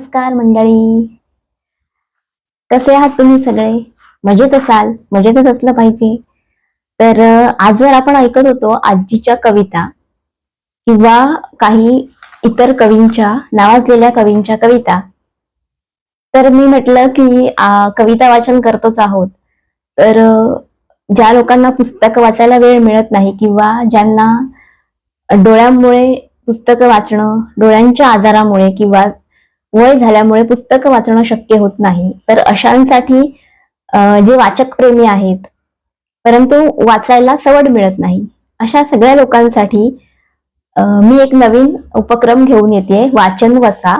नमस्कार मंडळी. कसे आहात तुम्ही सगळे? मजेत असाल? मजेतच असलं पाहिजे. तर आज आजवर आपण ऐकत होतो आजीच्या कविता किंवा काही इतर कवींच्या नावाजलेल्या कवींच्या कविता तर मी म्हटलं की कविता वाचन करतोच आहोत. तर ज्या लोकांना पुस्तक वाचायला वेळ मिळत नाही किंवा ज्यांना डोळ्यांमुळे पुस्तकं वाचणं डोळ्यांच्या आजारामुळे किंवा वय झाल्यामुळे पुस्तक वाचणं शक्य होत नाही. तर अशांसाठी जे वाचक प्रेमी आहेत परंतु वाचायला सवड मिळत नाही. अशा सगळ्या लोकांसाठी मी एक नवीन उपक्रम घेऊन येते वाचन वसा.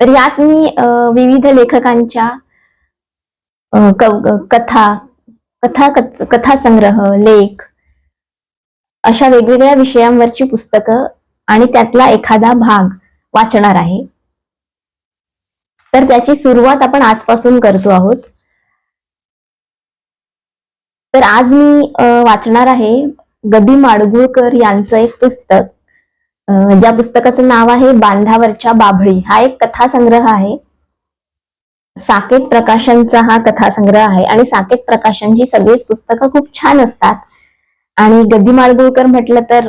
तर यात मी विविध लेखकांच्या कथा कथा कथा संग्रह लेख अशा वेगवेगळ्या विषयांवरची पुस्तकं आणि त्यातला एखादा भाग वाचणार आहे. तर त्याची सुरुवात आपण आजपासून करतो आहोत. तर आज मी वाचणार आहे गदी माडगुळकर यांचं एक पुस्तक. ज्या पुस्तकाचं नाव आहे बांधावरच्या बाभळी. हा एक कथासंग्रह आहे. साकेत प्रकाशनचा हा कथासंग्रह आहे आणि साकेत प्रकाशनची सगळीच पुस्तकं खूप छान असतात. आणि गदी माडगुळकर म्हटलं तर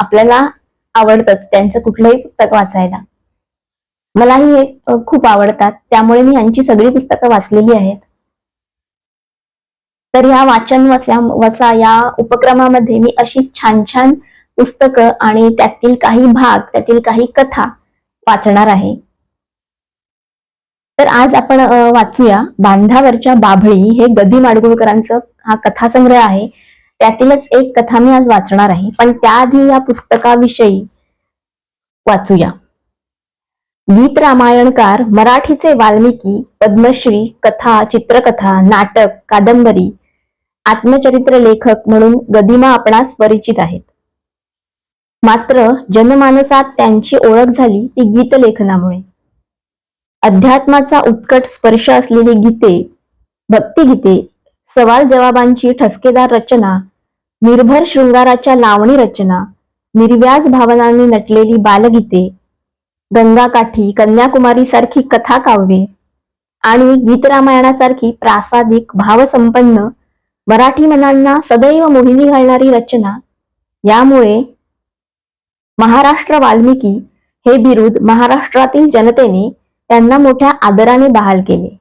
आपल्याला आवडतच त्यांचं कुठलंही पुस्तक वाचायला. मलाही हे खूप आवडतात. त्यामुळे मी यांची सगळी पुस्तकं वाचलेली आहेत. तर या वाचन वसा वसा या उपक्रमामध्ये मी अशी छान छान पुस्तकं आणि त्यातील काही भाग त्यातील काही कथा वाचणार आहे. तर आज आपण वाचूया बांधावरच्या बाभळी हे गदी माडगुळकरांचं हा कथासंग्रह आहे. त्यातीलच एक कथा मी आज वाचणार आहे. पण त्याआधी या पुस्तकाविषयी वाचूया. गीत रामायणकार मराठीचे वाल्मिकी पद्मश्री कथा चित्रकथा नाटक कादंबरी आत्मचरित्र लेखक म्हणून गदिमा आपणास परिचित आहेत. मात्र जनमानसात त्यांची ओळख झाली ती गीतलेखनामुळे अध्यात्माचा उत्कट स्पर्श असलेली गीते भक्तिगीते सवाल जवाबांची ठसकेदार रचना निर्भर शृंगाराच्या लावणी रचना निर्व्याज भावनांनी नटलेली बालगीते गंगाकाठी कन्याकुमारी सारखी कथा काव्ये आणि गीतरामायणासारखी प्रासादिक भावसंपन्न मराठी मनांना सदैव मोहिनी घालणारी रचना. यामुळे महाराष्ट्र वाल्मिकी हे बिरुद महाराष्ट्रातील जनतेने त्यांना मोठ्या आदराने बहाल केले.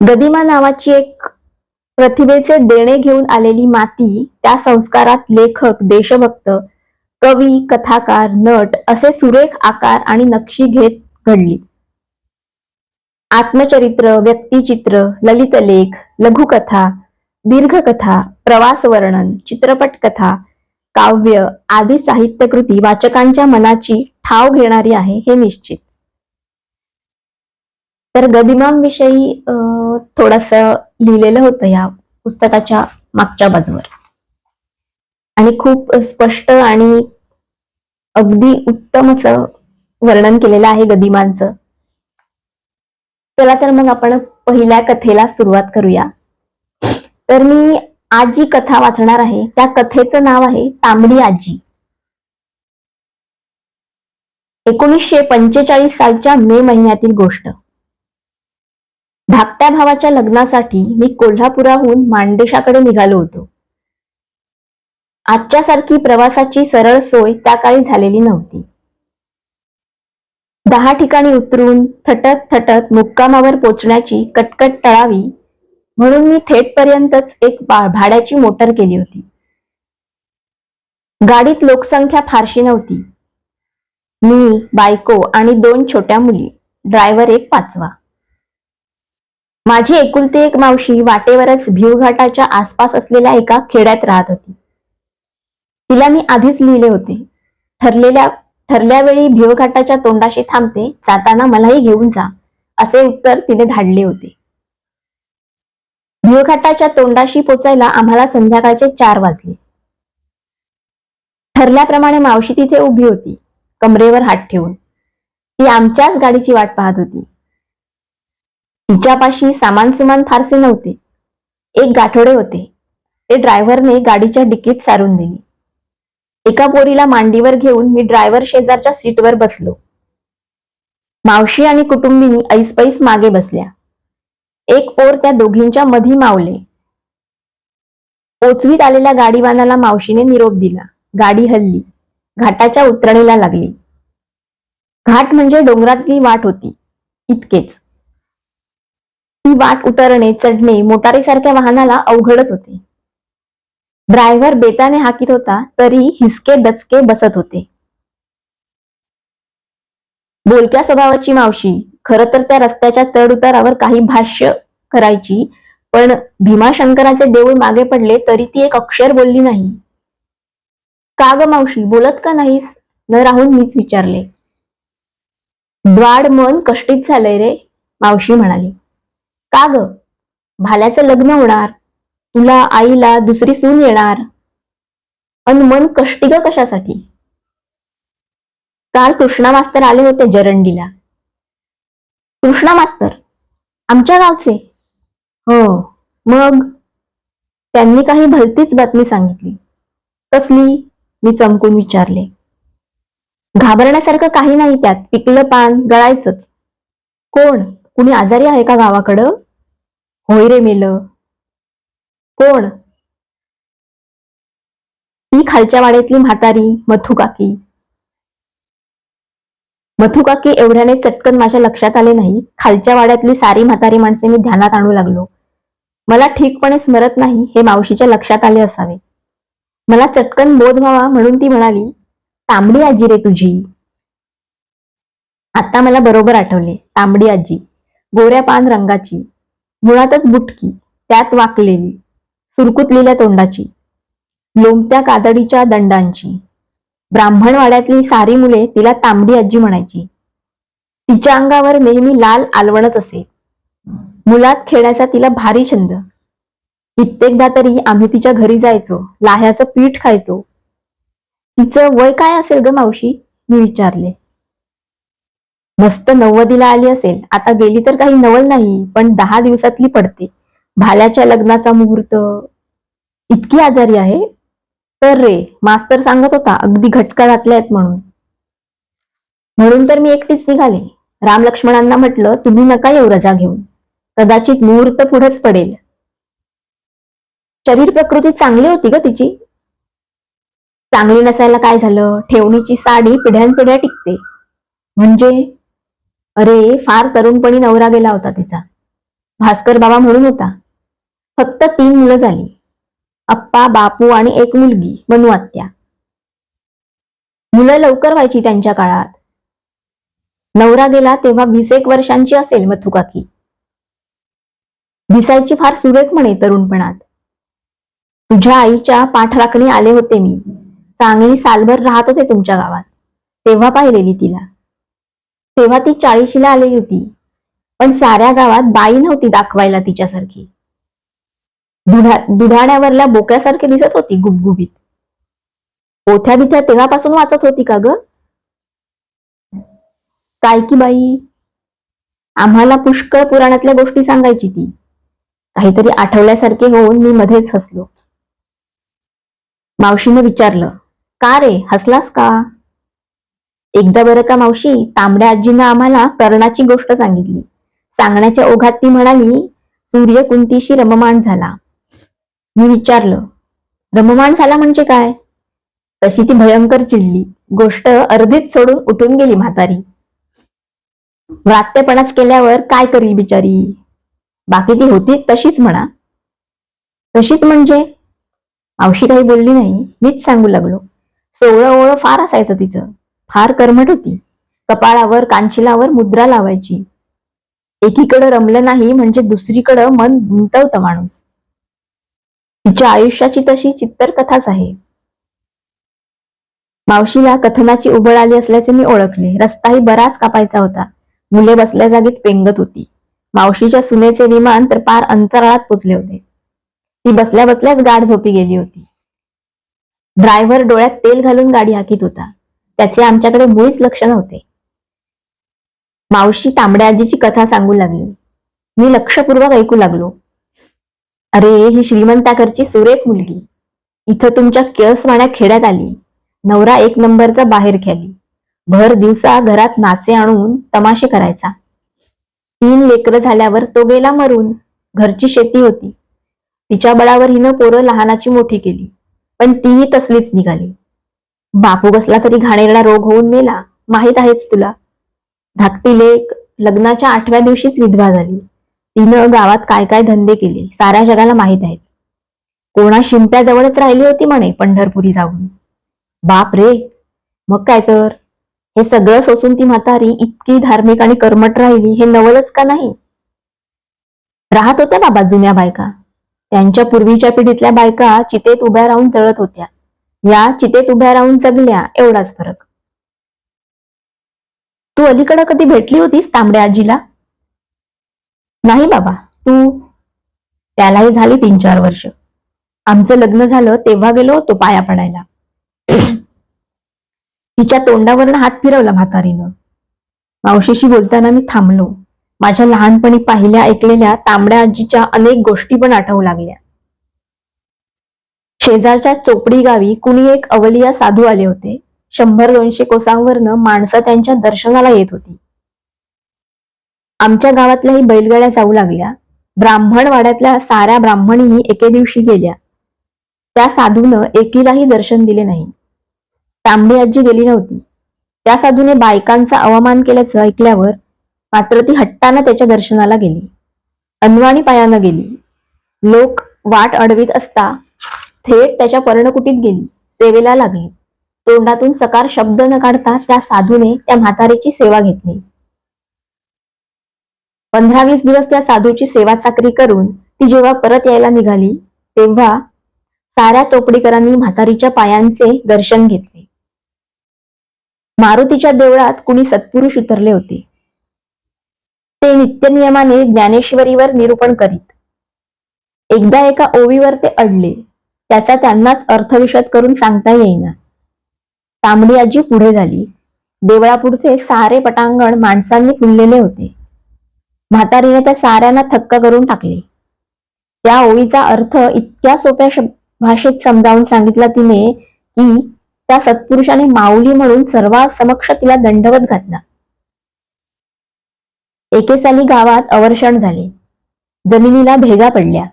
गदिमा नावाची एक प्रतिभेचे देणे घेऊन आलेली माती त्या संस्कारात लेखक देशभक्त कवी कथाकार नट असे सुरेख आकार आणि नक्षी घेत घडली. आत्मचरित्र व्यक्तिचित्र ललितलेख लघुकथा दीर्घकथा प्रवास वर्णन चित्रपट कथा काव्य आदी साहित्यकृती वाचकांच्या मनाची ठाव घेणारी आहे हे निश्चित. तर गदिमांविषयी थोडस लिहिलेलं होतं या पुस्तकाच्या मागच्या बाजूवर. आणि खूप स्पष्ट आणि अगदी उत्तम असं वर्णन केलेलं आहे गदिमांचं. चला तर मग आपण पहिल्या कथेला सुरुवात करूया. तर मी आज जी कथा वाचणार आहे. त्या कथेचं नाव आहे तांबडी आजी. एकोणीसशे पंचेचाळीस सालच्या मे महिन्यातील गोष्ट. धाकट्या भावाच्या लग्नासाठी मी कोल्हापुराहून मांडेशाकडे निघालो होतो. आजच्यासारखी प्रवासाची सरळ सोय त्या काळी झालेली नव्हती. दहा ठिकाणी उतरून थटत थटत मुक्कामावर पोचण्याची कटकट टळावी म्हणून मी थेटपर्यंतच एक भाड्याची मोटर केली होती. गाडीत लोकसंख्या फारशी नव्हती. मी बायको आणि दोन छोट्या मुली ड्रायव्हर एक पाचवा. माझी एकुलती एक मावशी वाटेवरच भिवघाटाच्या आसपास असलेल्या एका खेड्यात राहत होती. तिला मी आधीच लिहिले होते. ठरलेल्या ठरल्या वेळी भिवघाटाच्या तोंडाशी थांबते जाताना मलाही घेऊन जा असे उत्तर तिने धाडले होते. भिवघाटाच्या तोंडाशी पोचायला आम्हाला संध्याकाळचे चार वाजले. ठरल्याप्रमाणे मावशी तिथे उभी होती कमरेवर हात ठेवून. ती आमच्याच गाडीची वाट पाहत होती. तिच्यापाशी सामान सुमान फारसे नव्हते. एक गाठोडे होते. ते ड्रायव्हरने गाडीच्या डिकीत सारून दिली. एका पोरीला मांडीवर घेऊन मी ड्रायव्हर शेजारच्या सीटवर बसलो. मावशी आणि कुटुंबिनी ऐसपैस मागे बसल्या. एक पोर त्या दोघींच्या मधी मावले. पोचवीत आलेल्या गाडीवानाला मावशीने निरोप दिला. गाडी हल्ली. घाटाच्या उतरणीला लागली. घाट म्हणजे डोंगरातली वाट होती. इतकेच. ती वाट उतरणे चढणे मोटारीसारख्या वाहनाला अवघडच होते. ड्रायव्हर बेताने हाकीत होता तरी हिसके दचके बसत होते. बोलक्या स्वभावाची मावशी खर तर त्या रस्त्याच्या चढउतारावर काही भाष्य करायची पण भीमाशंकराचे देऊळ मागे पडले तरी ती एक अक्षर बोलली नाही. का ग मावशी बोलत का नाहीस न राहून मीच विचारले. द्वाड मन कष्टीत झालंय रे मावशी म्हणाली. का ग? भाल्याचं लग्न होणार तुला आईला दुसरी सून येणार. अन मन कष्टी ग कशासाठी? काल कृष्णा मास्तर आले होते जरंडीला. कृष्णा मास्तर आमच्या गावचे? हो. मग? त्यांनी काही भलतीच बातमी सांगितली. कसली? मी चमकून विचारले. घाबरण्यासारखं काही नाही त्यात. पिकलं पान गळायचंच. कोण? कुणी आजारी आहे का गावाकडं? होय रे मेलं. कोण? ती खालच्या वाड्यातली म्हातारी मथू काकी मथू काकी एवढ्याने चटकन माझ्या लक्षात आले नाही. खालच्या वाड्यातली सारी म्हातारी माणसे मी ध्यानात आणू लागलो. मला ठीकपणे स्मरत नाही हे मावशीच्या लक्षात आले असावे. मला चटकन बोध व्हावा म्हणून ती म्हणाली तांबडी आजी रे तुझी. आता मला बरोबर आठवले तांबडी आजी. गोऱ्या पान रंगाची मुळातच बुटकी त्यात वाकलेली. सुरकुतलेल्या तोंडाची लोंबत्या कातडीच्या दंडांची. ब्राह्मणवाड्यातली सारी मुले तिला तांबडी आजी म्हणायची. तिच्या अंगावर नेहमी लाल आलवणच असे. मुलात खेळायचा तिला भारी छंद. कित्येकदा तरी आम्ही तिच्या घरी जायचो लाह्याचं पीठ खायचो. तिचं वय काय असेल ग मावशी? मी विचारले. मस्त नव्वदीला आली असेल. आता गेली तर काही नवल नाही पण दहा दिवसातली पडते. भाल्याच्या लग्नाचा मुहूर्त इतकी आजारी आहे तर रे मास्तर सांगत होता अगदी घटका घातल्यात म्हणून. म्हणून तर मी एकटीच निघाले. राम लक्ष्मणांना म्हटलं तुम्ही नका येऊ रजा घेऊन. कदाचित मुहूर्त पुढेच पडेल. शरीर प्रकृती चांगली होती ग तिची. चांगली नसायला काय झालं? ठेवणीची साडी पिढ्यानपिढ्या टिकते. म्हणजे? अरे फार तरुणपणी नवरा गेला होता तिचा. भास्कर बाबा म्हणून होता. फक्त तीन मुलं झाली. अप्पा बापू आणि एक मुलगी मनू आत्या. मुलं लवकर व्हायची त्यांच्या काळात. नवरा गेला तेव्हा वीस एक वर्षांची असेल मथुकाकी. दिसायची फार सुरेख म्हणे तरुणपणात. तुझ्या आईच्या पाठराखणी आले होते मी. चांगली सालभर राहत होते तुमच्या गावात. तेव्हा पाहिलेली तिला. तेव्हा ती चाळीशीला आलेली होती. पण साऱ्या गावात बाई नव्हती दाखवायला तिच्यासारखी. दुधा दुधाण्यावरल्या बोक्यासारखी दिसत होती गुबगुबीत. ओथ्या बिथ्या तेव्हापासून वाचत होती का ग? काय की बाई? आम्हाला पुष्कळ पुराणातल्या गोष्टी सांगायची ती. काहीतरी आठवल्यासारखे होऊन मी मध्येच हसलो. मावशीने विचारलं का रे हसलास का? एकदा बरं का मावशी तांबड्या आजीनं आम्हाला कर्णाची गोष्ट सांगितली. सांगण्याच्या ओघात ती म्हणाली सूर्य कुंतीशी रममाण झाला. मी विचारलं रममाण झाला म्हणजे काय? तशी ती भयंकर चिडली. गोष्ट अर्धीच सोडून उठून गेली म्हातारी. व्रात्यपणाच केल्यावर काय करील बिचारी? बाकी ती होती तशीच म्हणा. तशीच म्हणजे? मावशी काही बोलली नाही मीच सांगू लागलो. सोवळं ओळं फार असायचं तिचं. फार करमट होती. कपाळावर कांशिलावर मुद्रा लावायची. एकीकडं रमलं नाही म्हणजे दुसरीकडं मन गुंतवतं माणूस. तिच्या आयुष्याची तशी चित्तर कथाच आहे. मावशीला कथनाची उबळ आली असल्याचे मी ओळखले. रस्ताही बराच कापायचा होता. मुले बसल्या जागीच पेंगत होती. मावशीच्या सुनेचे विमान तर पार अंतराळात पोचले होते. ती बसल्या बसल्याच गाढ झोपी गेली होती. ड्रायव्हर डोळ्यात तेल घालून गाडी हाकीत होता. त्याचे आमच्याकडे मुळीच लक्ष नव्हते. मावशी तांबड्या आजीची कथा सांगू लागली. मी लक्षपूर्वक ऐकू लागलो. अरे ही श्रीमंताकरची सुरेख मुलगी. इथं तुमच्या केळसवाण्या खेड्यात आली. नवरा एक नंबरचा बाहेर खेळली. भर दिवसा घरात नाचे आणून तमाशे करायचा. तीन लेकरं झाल्यावर तो गेला मरून. घरची शेती होती. तिच्या बळावर हिनं पोरं लहानाची मोठी केली. पण तीही तसलीच निघाली. बापू कसला तरी घाणेरडा रोग होऊन मेला. माहीत आहेच तुला. धाकटी लेक लग्नाच्या आठव्या दिवशीच विधवा झाली. तिनं गावात काय काय धंदे केले साऱ्या जगाला माहीत आहेत. कोणा शिंप्याजवळच राहिली होती म्हणे पंढरपुरी जाऊन. बाप रे मग काय तर? हे सगळं सोसून ती म्हातारी इतकी धार्मिक आणि कर्मट राहिली हे नवलच का नाही? राहत होत्या बाबा जुन्या बायका. त्यांच्या पूर्वीच्या पिढीतल्या बायका चितेत उभ्या राहून जळत होत्या. या चितेत उभ्या राहून जगल्या एवढाच फरक. तू अलीकडं कधी भेटली होतीस तांबड्या आजीला? नाही बाबा तू. त्यालाही झाली तीन चार वर्ष. आमचं लग्न झालं तेव्हा गेलो होतो पाया पडायला. तिच्या तोंडावरनं हात फिरवला म्हातारीनं. मावशीशी बोलताना मी थांबलो. माझ्या लहानपणी पाहिल्या ऐकलेल्या तांबड्या आजीच्या अनेक गोष्टी पण आठवू लागल्या. शेजारच्या चोपडी गावी कुणी एक अवलिया साधू आले होते. शंभर दोनशे कोसांवरनं माणसं त्यांच्या दर्शनाला येत होती. आमच्या गावातल्याही बैलगाड्या जाऊ लागल्या. ब्राह्मण वाड्यातल्या साऱ्या ब्राह्मणीही एके दिवशी गेल्या. त्या साधूनं एकीलाही दर्शन दिले नाही. तांबडी आजी गेली नव्हती. त्या साधूने बायकांचा अवमान केल्याचं ऐकल्यावर मात्र ती हट्टानं त्याच्या दर्शनाला गेली. अनवाणी पायानं गेली. लोक वाट अडवीत असता थेट त्याच्या पर्णकुटीत गेली. सेवेला लागली. तोंडातून सकार शब्द न काढता त्या साधूने त्या म्हातारीची सेवा घेतली. पंधरा वीस दिवस त्या साधूची सेवा चाकरी करून ती जेव्हा परत यायला निघाली तेव्हा साऱ्या चोपडीकरांनी म्हातारीच्या पायांचे दर्शन घेतले. मारुतीच्या देवळात कुणी सत्पुरुष उतरले होते. ते नित्यनियमाने ज्ञानेश्वरीवर निरूपण करीत. एकदा एका ओवीवर ते अडले त्याचा त्यांनाच अर्थविशद करून सांगता येईना. तांबडी आजी पुढे झाली. देवळापुढचे सारे पटांगण माणसांनी फुललेले होते. म्हातारीने त्या साऱ्यांना थक्क करून टाकले. त्या ओळीचा अर्थ इतक्या सोप्या भाषेत समजावून सांगितला तिने की त्या सत्पुरुषाने माऊली म्हणून सर्वात समक्ष तिला दंडवत घातला. एके साली गावात अवर्षण झाले. जमिनीला भेगा पडल्या.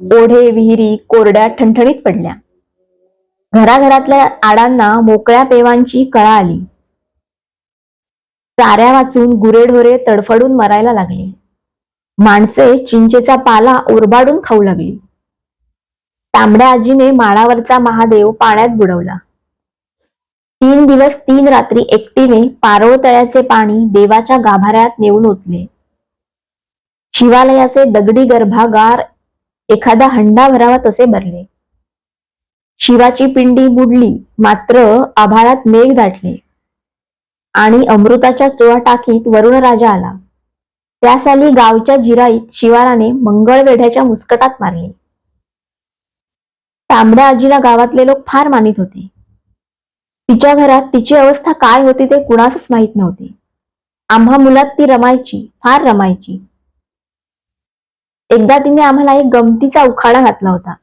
ओढे विहिरी कोरड्या ठणठणीत पडल्या. घराघरातल्या आडांना मोकळ्या पेवांची कळा आली. चाऱ्या वाचून गुरेढोरे तडफडून मरायला लागले. माणसे चिंचेचा पाला उरबाडून खाऊ लागली. तांबड्या आजीने माळावरचा महादेव पाण्यात बुडवला. तीन दिवस तीन रात्री एकटीने पारोळतळ्याचे पाणी देवाच्या गाभाऱ्यात नेऊन ओतले. शिवालयाचे दगडी गर्भागार एखादा हंडा भरावा तसे भरले. शिवाची पिंडी बुडली मात्र आभाळात मेघ दाटले. आणि अमृताच्या सोळा टाकीत वरुण राजा आला. त्या साली गावच्या जिराईत शिवाराने मंगळवेढ्याच्या मुस्कटात मारले. तांबड्या आजीला गावातले लोक फार मानित होते. तिच्या घरात तिची अवस्था काय होती ते कुणासच माहीत नव्हते. आम्हा मुलात ती रमायची फार रमायची. एकदा तिने आम्हाला एक गमतीचा उखाडा घातला होता.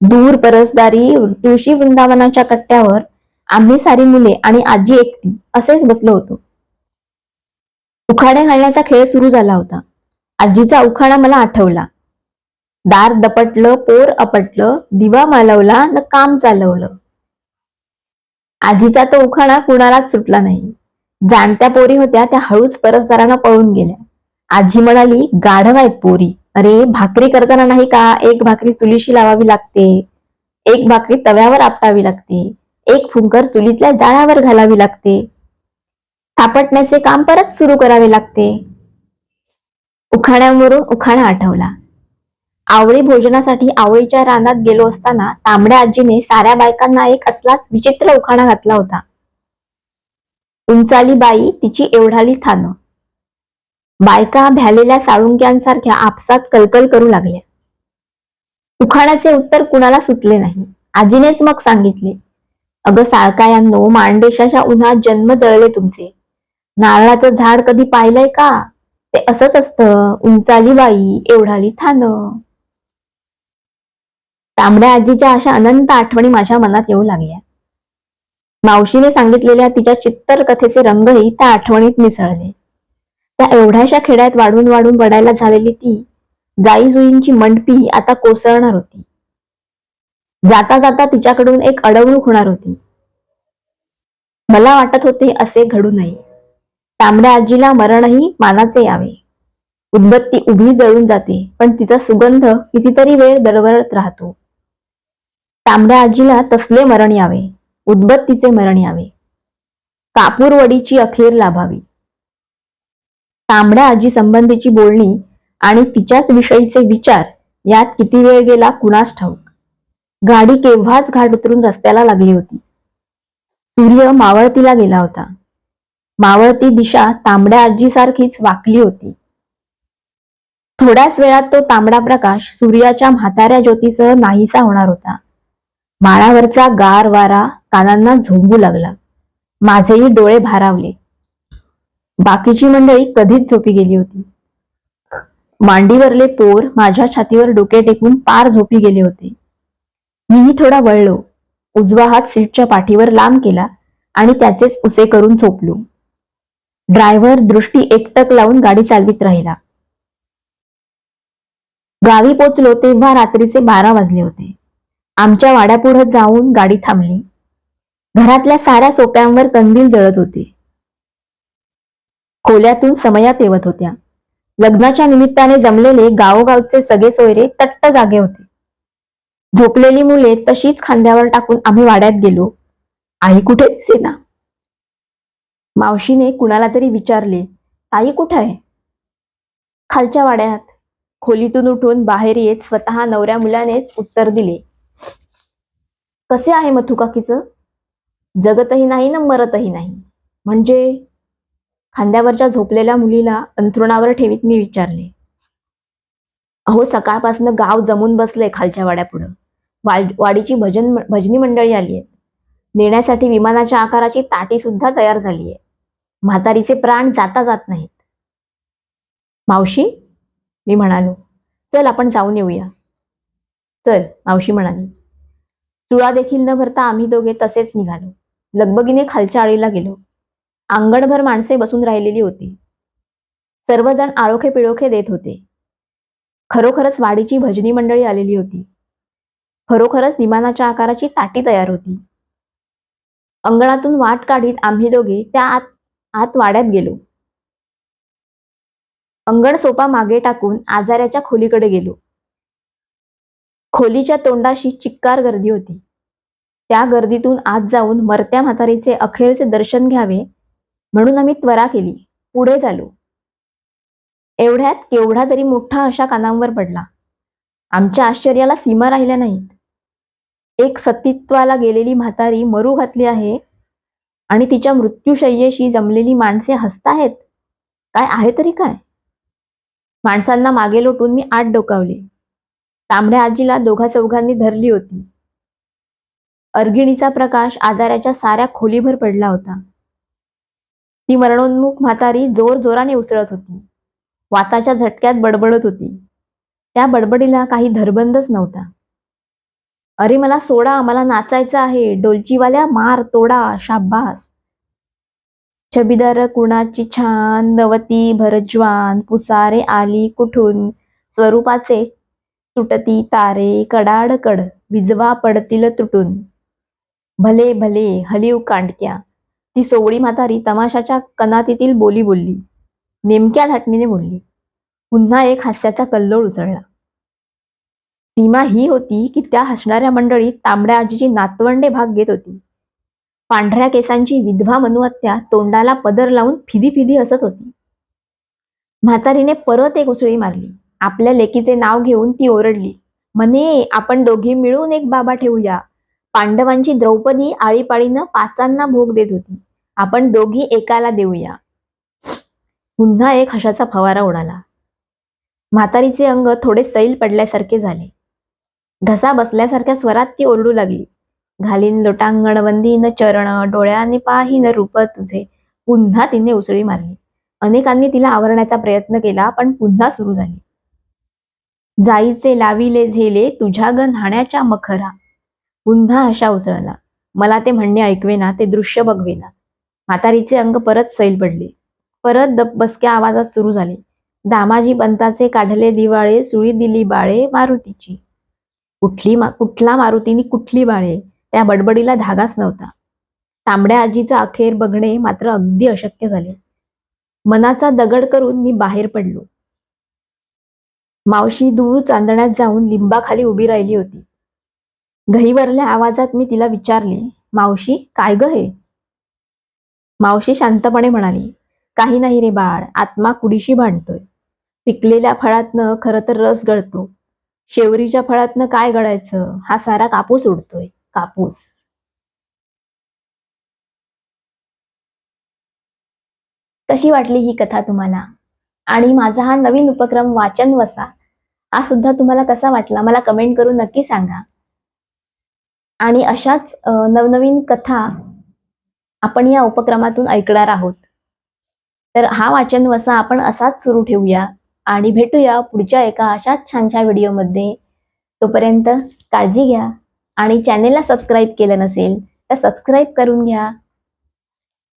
दूर परसदारी तुळशी वृंदावनाच्या कट्ट्यावर आम्ही सारी मुले आणि आजी एकटी असेच बसलो होतो. उखाणे घालण्याचा खेळ सुरू झाला होता. आजीचा उखाणा मला आठवला. दार दपटलं पोर अपटलं दिवा मालवला न काम चालवलं. आजीचा तो उखाणा कुणालाच सुटला नाही. जाणत्या पोरी होत्या त्या हळूच परसदारांना पळून गेल्या. आजी म्हणाली गाढव आहेत पोरी. अरे भाकरी करताना नाही का एक भाकरी चुलीशी लावावी लागते? एक भाकरी तव्यावर आपटावी लागते? एक फुंकर चुलीतल्या जाळावर घालावी लागते. थापटण्याचे काम परत सुरू करावे लागते. उखाण्यावरून उखाणा आठवला. आवळी भोजनासाठी आवळीच्या रानात गेलो असताना तांबड्या आजीने साऱ्या बायकांना एक असलाच विचित्र उखाणा घातला होता. उंचाली बाई तिची एवढाली थानं. बायका भ्यालेल्या साळुंक्यांसारख्या आपसात कलकल करू लागल्या. उखाण्याचे उत्तर कुणाला सुटले नाही. आजीनेच मग सांगितले अगं साळकायांनो माणदेशाच्या उन्हात जन्म दळले तुमचे. नारळाचं झाड कधी पाहिलंय का? ते असंच असतं उंचाली बाई एवढाली थान. तांबड्या आजीच्या अशा अनंत आठवणी माझ्या मनात येऊ लागल्या. मावशीने सांगितलेल्या तिच्या चित्तर कथेचे रंगही त्या आठवणीत मिसळले. त्या एवढ्याशा खेड्यात वाढून वाढून बडायला झालेली ती जाईजुईंची मंडपी आता कोसळणार होती. जाता जाता तिच्याकडून एक अडवणूक होणार होती. मला वाटत होते असे घडू नये. तांबड्या आजीला मरणही मानाचे यावे. उदबत्ती उभी जळून जाते पण तिचा सुगंध कितीतरी वेळ दरवळत राहतो. तांबड्या आजीला तसले मरण यावे उदबत्तीचे मरण यावे. कापूरवडीची अखेर लाभावी. तांबड्या आजी संबंधीची बोलणी आणि तिच्याच विषयीचे विचार यात किती वेळ गेला कुणास ठाऊक. गाडी केव्हाच घाट उतरून रस्त्याला लागली होती. सूर्य मावळतीला गेला होता. मावळती दिशा तांबड्या आजीसारखीच वाकली होती. थोड्याच वेळात तो तांबडा प्रकाश सूर्याच्या म्हाताऱ्या ज्योतीसह नाहीसा होणार होता. माळावरचा गार वारा कानांना झोंबू लागला. माझेही डोळे भारावले. बाकीची मंडळी कधीच झोपी गेली होती. मांडीवरले पोर माझ्या छातीवर डोके टेकून पार झोपी गेले होते. मीही थोडा वळलो. उजवा हात सीटच्या पाठीवर लांब केला आणि त्याचेच उसे करून झोपलो. ड्रायव्हर दृष्टी एकटक लावून गाडी चालवित राहिला. गावी पोचलो तेव्हा रात्रीचे बारा वाजले होते. आमच्या वाड्यापुढे जाऊन गाडी थांबली. घरातल्या साऱ्या सोप्यांवर कंदील जळत होते. खोल्यातून समयात येवत होत्या. लग्नाच्या निमित्ताने जमलेले गावोगावचे सगळे सोयरे तट्ट जागे होते. झोपलेली मुले तशीच खांद्यावर टाकून आम्ही वाड्यात गेलो. आई कुठे? दिसेना मावशीने कुणाला तरी विचारले आई कुठे आहे? खालच्या वाड्यात. खोलीतून उठून बाहेर येत स्वतः नवऱ्या मुलानेच उत्तर दिले. कसे आहे मथू काकीचं? जगतही नाही ना मरतही नाही. म्हणजे? खांद्यावरच्या झोपलेल्या मुलीला अंथरुणावर ठेवीत मी विचारले. अहो सकाळपासनं गाव जमून बसले खालच्या वाड्यापुढं. वाडीची भजन भजनी मंडळी आली आहेत नेण्यासाठी विमानाच्या आकाराची ताटी सुद्धा तयार झाली आहे. म्हातारीचे प्राण जाता जात नाहीत. मावशी मी म्हणालो चल आपण जाऊन येऊया. चल मावशी म्हणाली. चुळा देखील न भरता आम्ही दोघे तसेच निघालो. लगबगीने खालच्या आळीला गेलो. अंगणभर माणसे बसून राहिलेली होती. सर्वजण आळोखे पिळोखे देत होते. खरोखरच वाडीची भजनी मंडळी आलेली होती. खरोखरच विमानाच्या आकाराची ताटी तयार होती. अंगणातून वाट काढीत आम्ही दोघे त्या आत आत वाड्यात गेलो. अंगण सोपा मागे टाकून आजाऱ्याच्या खोलीकडे गेलो. खोलीच्या तोंडाशी चिक्कार गर्दी होती. त्या गर्दीतून आत जाऊन मरत्या म्हातारीचे अखेरचे दर्शन घ्यावे म्हणून आम्ही त्वरा केली. पुढे झालो एवढ्यात केवढा तरी मोठा अशा कानांवर पडला. आमच्या आश्चर्याला सीमा राहिल्या नाहीत. एक सतीत्वाला गेलेली म्हातारी मरू घातली आहे आणि तिच्या मृत्यूशय्येशी जमलेली माणसे हसताहेत काय आहे तरी काय? माणसांना मागे लोटून मी आत डोकावले. तांबड्या आजीला दोघा चौघांनी धरली होती. अर्गिणीचा प्रकाश आजाराच्या साऱ्या खोलीभर पडला होता. ती मरणोन्मुख म्हातारी जोर जोराने उसळत होती. वाताच्या झटक्यात बडबडत होती. त्या बडबडीला काही धरबंदच नव्हता. अरे मला सोडा मला नाचायचं आहे. डोलचीवाल्या मार तोडा शाब्बास छबीदार कुणाची छान? नवती भरज्वान पुसारे आली कुठून? स्वरूपाचे तुटती तारे कडाडकड विजवा पडतील तुटून. भले भले हलीव कांडक्या. ती सोवळी म्हातारी तमाशाच्या कनातीतील बोली बोलली. नेमक्या धाटणीने बोलली. पुन्हा एक हास्याचा कल्लोळ उसळला. सीमा ही होती की त्या हसणाऱ्या मंडळीत तांबड्या आजीची नातवंडे भाग घेत होती. पांढऱ्या केसांची विधवा मनुहत्या तोंडाला पदर लावून फिदी फिदी हसत होती. म्हातारीने परत एक उसळी मारली. आपल्या लेकीचे नाव घेऊन ती ओरडली. म्हणे आपण दोघे मिळून एक बाबा ठेवूया. पांडवांची द्रौपदी आळीपाळीनं पाचांना भोग देत होती. आपण दोघी एकाला देऊया. पुन्हा एक हशाचा फवारा उडाला. म्हातारीचे अंग थोडे सैल पडल्यासारखे झाले. घसा बसल्यासारख्या स्वरात ती ओरडू लागली. घालीन लोटांगण न चरण डोळ्याने पाहीन रूप तुझे. पुन्हा तिने उसळी मारली. अनेकांनी तिला आवरण्याचा प्रयत्न केला पण पुन्हा सुरू झाली. जाईचे लाविले झेले तुझ्या ग न्हाण्याच्या मखरा. पुन्हा अशा उसळला. मला ते म्हणणे ऐकवेना ते दृश्य बघवेना. म्हातारीचे अंग परत सैल पडले. परत दबबसक्या आवाजात सुरू झाले. दामाजी पंताचे काढले दिवाळे सुळी दिली बाळे मारुतीची. कुठली मा कुठला मारुतीनी कुठली बाळे त्या बडबडीला धागाच नव्हता. तांबड्या आजीचा अखेर बघणे मात्र अगदी अशक्य झाले. मनाचा दगड करून मी बाहेर पडलो. मावशी दूर चांदण्यात जाऊन लिंबाखाली उभी राहिली होती. घहीवरल्या आवाजात मी तिला विचारले मावशी काय ग हे? मावशी शांतपणे म्हणाली काही नाही रे बाळ आत्मा कुडीशी भांडतोय. पिकलेल्या फळातनं खरं तर रस गळतो. शेवरीच्या फळातनं काय गळायचं? हा सारा कापूस उडतोय. कापूस. कशी वाटली ही कथा तुम्हाला. आणि माझा हा नवीन उपक्रम वाचन वसा हा सुद्धा तुम्हाला कसा वाटला मला कमेंट करून नक्की सांगा. आणि अशाच नवनवीन कथा आपण या उपक्रमातून ऐकणार आहोत. तर हा वाचन वसा आपण असाच सुरू ठेवूया. आणि भेटूया पुढच्या एका अशाच छानशा व्हिडिओमध्ये. तोपर्यंत काळजी घ्या आणि चॅनेलला सबस्क्राईब केलं नसेल तर सबस्क्राईब करून घ्या.